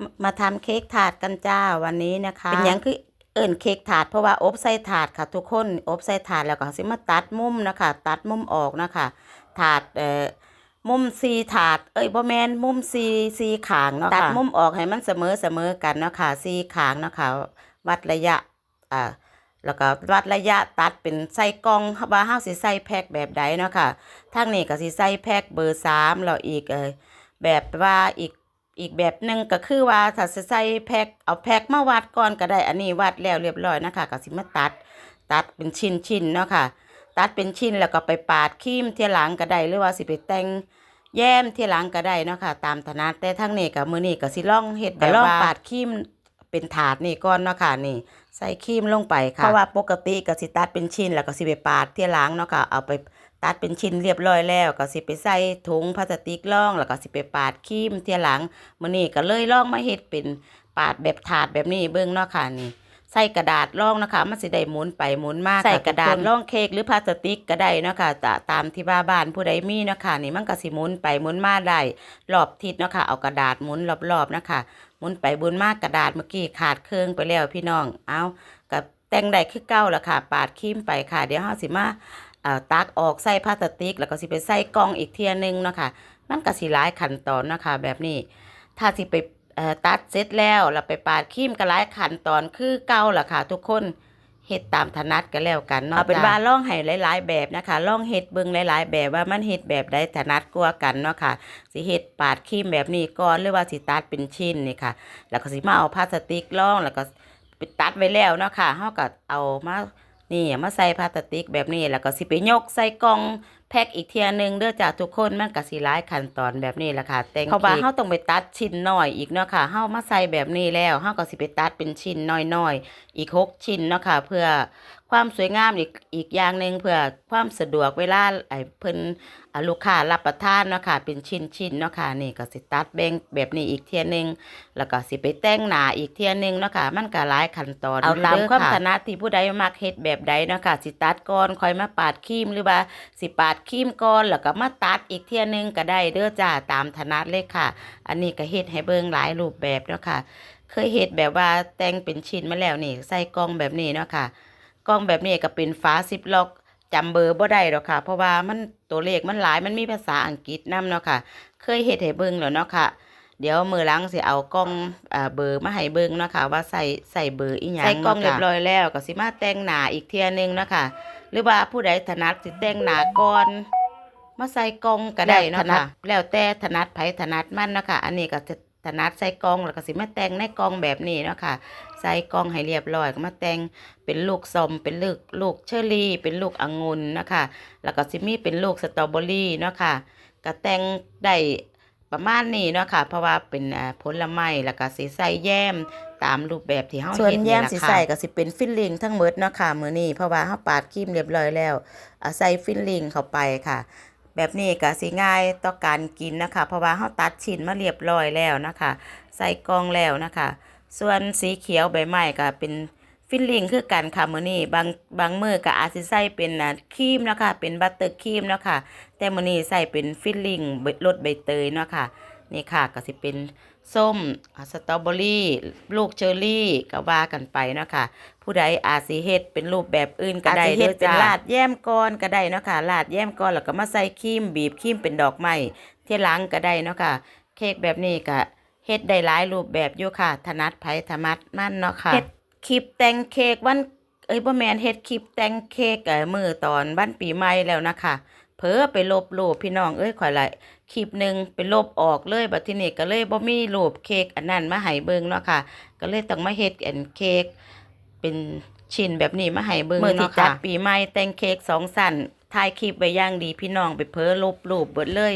มามาทำเค้กถาดกันจ้าวันนี้นะคะ เป็นหยังคือเอิ่นเค้กถาดเพราะว่าอบใส่ถาดค่ะทุกคนอบใส่ถาดแล้วก็สิมาตัดมุมนะคะ ตัดมุมออกนะคะ ถาดเอ่อมุมสีถาด เอ้ยบ่แมนมุมสีสีขางเนาะค่ะตัดมุมออกให้มันเสมอเสมอกันเนาะค่ะสีขางเนาะค่ะวัดระยะอ่าแล้วก็วัดระยะตัดเป็นใส่กล่องว่าเฮาสิใส่แพ็คแบบใดเนาะค่ะทางนี้ก็สิใส่แพ็คเบอร์สามแล้วอีกเอ่อแบบว่าอีก อีกแบบหนึ่งก็คือว่าถ้าใส่แพ็คเอาแพ็คมาวัดก่อนก็ได้อันนี้วัดแล้วเรียบร้อยนะคะก็สิมาตัด ตัดเป็นชิ้นชิ้นๆเนาะค่ะ ตัดเป็นชิ้นแล้วก็ไปปาดครีมเทียหลังก็ได้หรือว่าสิไปแต่งแย้มเทียหลังก็ได้เนาะค่ะตามถนัดแต่ทั้งนี้กับมือนี้ก็สิล่องเห็ดแบบว่าปาดครีม เป็นถาดนี่ก้อนเนาะค่ะนี่ ใส่ครีมลงไปค่ะ เพราะว่าปกติก็สิตัดเป็นชิ้นแล้วก็สิไปปาดเทียหลังเนาะค่ะเอาไปตัดเป็นชิ้นเรียบร้อยแล้วก็สิไปใส่ถุงพลาสติกล่อง แล้วก็สิไปปาดครีมเทียหลังมื้อนี้ก็เลยลองมาเฮ็ดเป็นปาดแบบถาดแบบนี้เบิ่งเนาะค่ะนี่ ใส่กระดาษร่องนะคะ มันสิได้หมุนไปหมุนมาใส่กระดาษร่องเค้กหรือพลาสติกก็ได้เนาะค่ะตาตามที่ว่าบ้านผู้ใดมีเนาะค่ะนี่มันก็สิหมุนไปหมุนมาได้รอบทิศเนาะค่ะเอากระดาษหมุนรอบๆนะคะหมุนไปหมุนมากกระดาษเมื่อกี้ขาดเครื่องไปแล้วพี่น้องเอากับแต่งได้คือเก่าละค่ะ ปาดครีมไปค่ะ เดี๋ยวเฮาสิมาเอ่อตักออกใส่พลาสติก แล้วก็สิไปใส่กล่องอีกเทียหนึงเนาะค่ะมันก็สิหลายขั้นตอนเนาะค่ะแบบนี้ถ้าสิไปเอ่อ ตัดเสร็จแล้วแล้วไปปาดครีมก็หลายขั้นตอนคือเก่าล่ะค่ะ ทุกคนเฮ็ดตามถนัดกันแล้วกันเนาะเอาเป็นว่าลองให้หลาย ๆ แบบนะคะลองเฮ็ดเบิ่งหลาย ๆ แบบว่ามันเฮ็ดแบบใดถนัดกว่ากันเนาะค่ะสิเฮ็ดปาดครีมแบบนี้ก่อนหรือว่าสิตัดเป็นชิ้นนี่ค่ะ แล้วก็สิมาเอาพลาสติกรองแล้วก็ไปตัดไว้แล้วเนาะค่ะเฮาก็เอามานี่มาใส่พลาสติกแบบนี้แล้วก็สิไปยกใส่กล่องแพ็คอีกเทียหนึงเด้อจ้าทุกคนมันก็สิหลายขั้นตอนแบบนี้แหละค่ะ แต่งเพราะว่าเฮาต้องไปตัดชิ้นน้อยอีกเนาะค่ะเฮามาใส่แบบนี้แล้วเฮาก็สิไปตัดเป็นชิ้นน้อยๆอีกหกชิ้นเนาะค่ะเพื่อความสวยงามอีกอีกอย่างหนึ่งเพื่อความสะดวกเวลาไอ้เพิ่นอ่าลูกค้ารับประทานเนาะค่ะเป็นชิ้นๆเนาะค่ะนี่ก็สิตัดแบ่งแบบนี้อีกเทียหนึงแล้วก็สิไปแต่งหน้าอีกเที่ยหนึงเนาะค่ะมันก็หลายขั้นตอนเอาตามความถนัดที่ผู้ใดมักเฮ็ดแบบใดเนาะค่ะสิตัดก่อนค่อยมาปาดครีมหรือว่าสิปาดครีมก่อนแล้วก็มาตัดอีกเที่ยหนึงก็ได้เด้อจ้าตามถนัดเลยค่ะ อันนี้ก็เฮ็ดให้เบิ่งหลายรูปแบบเนาะค่ะ เคยเฮ็ดแบบว่าแต่งเป็นชิ้นมาแล้วนี่ใส่กล่องแบบนี้เนาะค่ะ กล่องแบบนี้ก็เป็นฝาซิปล็อกจำเบอร์บ่ได้หรอกค่ะ เพราะว่ามันตัวเลขมันหลายมันมีภาษาอังกฤษนํเนาะค่ะ เคยเฮ็ดให้เบิ่งแล้วเนาะค่ะ เดี๋ยวมือหลังสิเอากล้องอ่าเบอร์มาให้เบิ่งเนาะค่ะ ว่าใส่ใส่เบอร์อีหยังใส่กล้องเรียบร้อยแล้วก็สิมาแต่งหน้าอีกเที่ยหนึงเนาะค่ะ หรือว่าผู้ใดถนัดสิแต่งหน้าก่อนมาใส่กล่องก็ได้เนาะค่ะ แล้วแต่ถนัดไผถนัดมันเนาะค่ะ อันนี้ก็จะ ถนัดใส่กล่องแล้วก็สิมาแต่งในกล่องแบบนี้เนาะค่ะใส่กล่องให้เรียบร้อยก็มาแต่งเป็นลูกส้มเป็นลูกลูกเชอร์รี่ เป็นลูกองุ่นนะคะแล้วก็สิมีเป็นลูกสตรอเบอรี่เนาะค่ะก็แต่งได้ประมาณนี้เนาะค่ะ เพราะว่าเป็นอ่าผลไม้แล้วก็สิใส่แยมตามรูปแบบที่เฮาส่วนเฮ็ดแยนี่มล่ะสิค่ะใส่ก็สิเป็นฟิลลิ่งทั้งหมดเนาะค่ะมื้อนี้เพราะว่าเฮาปาดครีมเรียบร้อยแล้วอ่าใส่ฟิลลิ่งเข้าไปค่ะ แบบนี้ก็สิง่ายต่อการกินนะคะ เพราะว่าเฮาตัดชิ้นมาเรียบร้อยแล้วนะคะ ใส่กล่องแล้วนะคะ ส่วนสีเขียวใบไม้ก็เป็นฟิลลิ่งคือกันค่ะมื้อนี้บางบางมื้อก็อาจสิใส่เป็นนะครีมนะคะเป็นบัตเตอร์ครีมเนาะค่ะแต่มื้อนี้ใส่เป็นฟิลลิ่งรสใบเตยเนาะค่ะ นี่ค่ะก็สิเป็นส้มอ่าสตรอเบอรี่ลูกเชอร์รี่ก็ว่ากันไปเนาะค่ะผู้ใดอาจสิเฮ็ดเป็นรูปแบบอื่นก็ได้อาจสิเฮ็ดด้อเป็นจ้าลาดแย้มก่อนก็ได้เนาะค่ะลาดแย้มก่อนแล้วก็มาใส่ครีมบีบครีมเป็นดอกไม้เที่หลังก็ได้เนาะค่ะเค้กแบบนี้ก็เฮ็ดได้หลายรูปแบบอยู่ค่ะถนัดไผถนัดมันเนาะค่ะเฮ็ดคลิปแต่งเค้กวันเอ้ยบ่แม่นเฮ็ดคลิปแต่งเค้กเอ่อมื้อตอนวันปีใหม่แล้วนะคะ เผลอไปลบรูปพี่น้องเอ้ยข่อยละคลิปหนึ่งไปลบออกเลยบัดทีนี้ก็เลยบ่มีรูปเค้กอันนั้นมาให้เบิ่งเนาะค่ะ ก็เลยต้องมาเฮ็ดอันเค้กเป็นชิ้นแบบนี้มาให้เบิ่งมื้เมื่ออที่ที่จัจัดดปีใหม่แต่งเค้กสองสั้นถ่ายคลิปไว้อย่างดีพี่น้องไปเผลอลบรูปเบิดเลย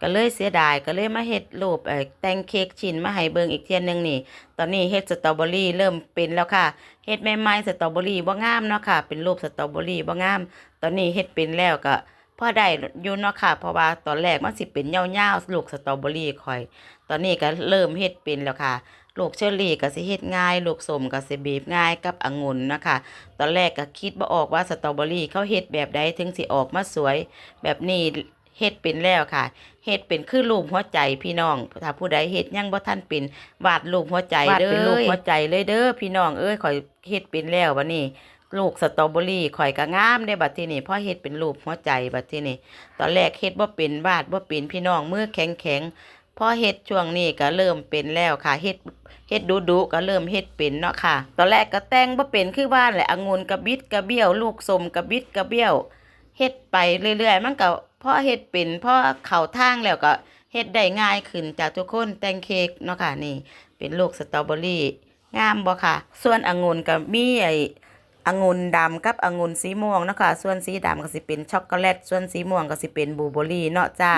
ก็เลยเสียดายก็เลยมาเฮ็ดรูปเอ่อแต่งเค้กชิ้นมาให้เบิ่งอีกเที่ยหนึงนี่ ตอนนี้เฮ็ดสตรอเบอรี่เริ่มเป็นแล้วค่ะเฮ็ดใหม่ๆสตรอเบอรี่บ่งามเนาะค่ะ เป็นรูปสตรอเบอรี่บ่งาม ตอนนี้เฮ็ดเป็นแล้วก็ พอได้อยู่เนาะค่ะ เพราะว่าตอนแรกมันสิเป็นเยาๆลูกสตรอเบอรี่คอย ตอนนี้ก็เริ่มเฮ็ดเป็นแล้วค่ะลูกเชอร์รี่ก็สิเฮ็ดง่ายลูกส้มก็สิบีบง่ายกับองุ่นนะคะ ตอนแรกก็คิดบ่ออกว่าสตรอเบอรี่เขาเฮ็ดแบบใดถึงสิออกมาสวย แบบนี้เฮ็ดเป็นแล้วค่ะเฮ็ดเป็นคือรูปหัวใจพี่น้อง ถ้าผู้ใดเฮ็ดยังบ่ทันเป็นวาดรูปหัวใจวาดเด้อเป็นรูปหัวใจเลยเด้อพี่น้องเอ้ยข่อยเฮ็ดเป็นแล้วบัดนี้ ลูกสตรอเบอรี่ข่อยก็งามได้บัดทีนี้พอเฮ็ดเป็นรูปหัวใจบัดทีนี้ตอนแรกเฮ็ดบ่เป็นวาดบ่เป็นพี่น้องมือแข็งๆพอเฮ็ดช่วงนี้ก็เริ่มเป็นแล้วค่ะเฮ็ดเฮ็ดดุๆก็เริ่มเฮ็ดเป็นเนาะค่ะ ตอนแรกก็แต่งบ่เป็นคือว่าแหละองุ่นกระบิดกระเบี้ยว ลูกสมกระบิดกระเบี้ยวเฮ็ดไปเรื่อยๆ มันก็พอเฮ็ดเป็นพอเข้าทางแล้วก็เฮ็ดได้ง่ายขึ้นจ้ะทุกคนแต่งเค้กเนาะค่ะนี่ เป็นลูกสตรอเบอรี่งามบ่ค่ะ ส่วนองุ่นก็มีไอ้ องุ่นดำกับองุ่นสีม่วงเนาะค่ะส่วนสีดำก็สิเป็นช็อกโกแลตส่วนสีม่วงก็สิเป็นบลูเบอร์รี่เนาะจ้า